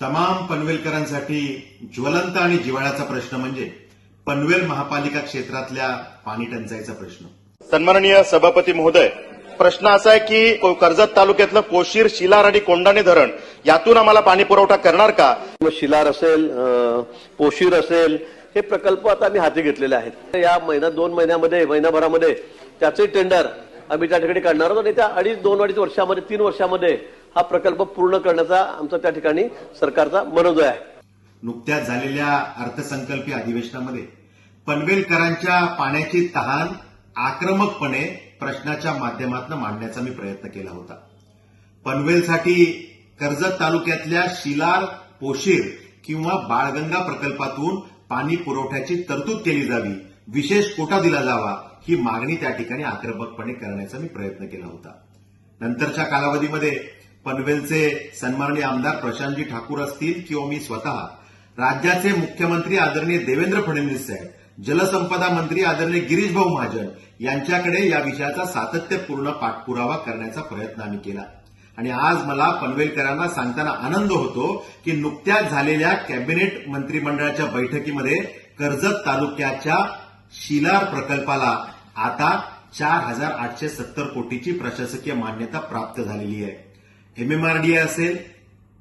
तमाम पनवेलकरांसाठी ज्वलंत आणि जिव्हाळ्याचा प्रश्न म्हणजे पनवेल महापालिका क्षेत्रातल्या पाणी टंचाईचा प्रश्न. सन्माननीय सभापती महोदय प्रश्न असा आहे की कर्जत तालुक्यातलं कोशीर शिलार आणि कोंडाणे धरण यातून आम्हाला पाणी पुरवठा करणार का? शिलार असेल अ, पोशीर असेल हे प्रकल्प आता आम्ही हाती घेतलेले आहेत. या महिना दोन महिन्यामध्ये महिनाभरामध्ये त्याचे टेंडर आम्ही त्या ठिकाणी काढणार आहोत. आणि त्या अडीच दोन अडीच वर्षामध्ये तीन वर्षामध्ये हा प्रकल्प पूर्ण करण्याचा आमचा त्या ठिकाणी सरकारचा मनोदय आहे. नुकत्याच झालेल्या अर्थसंकल्पीय अधिवेशनामध्ये पनवेलकरांच्या पाण्याची तहान आक्रमकपणे प्रश्नाच्या माध्यमातून मांडण्याचा मी प्रयत्न केला होता. पनवेलसाठी कर्जत तालुक्यातल्या शिलार पोशीर किंवा बाळगंगा प्रकल्पातून पाणी पुरवठ्याची तरतूद केली जावी विशेष कोटा दिला जावा ही मागणी त्या ठिकाणी आक्रमकपणे करण्याचा मी प्रयत्न केला होता. नंतरच्या कालावधीमध्ये पनवेलचे सन्माननीय आमदार प्रशांतजी ठाकूर असतील किंवा मी स्वतः राज्याचे मुख्यमंत्री आदरणीय देवेंद्र फडणवीस साहेब जलसंपदा मंत्री आदरणीय गिरीशभाऊ महाजन यांच्याकडे या विषयाचा सातत्यपूर्ण पाठपुरावा करण्याचा प्रयत्न आम्ही केला. आणि आज मला पनवेलकरांना सांगताना आनंद होतो की नुकत्याच झालेल्या कॅबिनेट मंत्रिमंडळाच्या बैठकीमध्ये कर्जत तालुक्याच्या शिलार प्रकल्पाला आता चार हजार आठशे सत्तर कोटीची प्रशासकीय मान्यता प्राप्त झालेली आहे. एमएमआरडीए असेल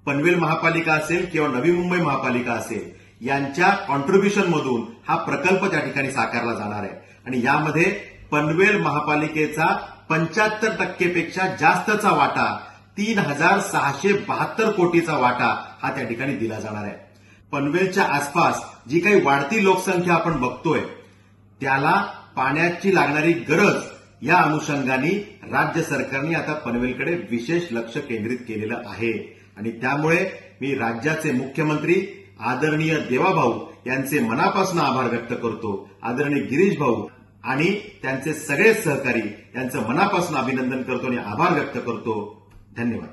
पनवेल महापालिका असेल किंवा नवी मुंबई महापालिका असेल यांच्या कॉन्ट्रीब्युशन मधून हा प्रकल्प त्या ठिकाणी साकारला जाणार आहे. आणि यामध्ये पनवेल महापालिकेचा पंच्याहत्तर टक्केपेक्षा जास्तचा वाटा तीन हजार सहाशे बहात्तर कोटीचा वाटा हा त्या ठिकाणी दिला जाणार आहे. पनवेलच्या आसपास जी काही वाढती लोकसंख्या आपण बघतोय त्याला पाण्याची लागणारी गरज या अनुषंगाने राज्य सरकारने आता पनवेलकडे विशेष लक्ष केंद्रित केलेलं आहे. आणि त्यामुळे मी राज्याचे मुख्यमंत्री आदरणीय देवाभाऊ यांचे मनापासून आभार व्यक्त करतो. आदरणीय गिरीश भाऊ आणि त्यांचे सगळे सहकारी यांचं मनापासून अभिनंदन करतो आणि आभार व्यक्त करतो. धन्यवाद.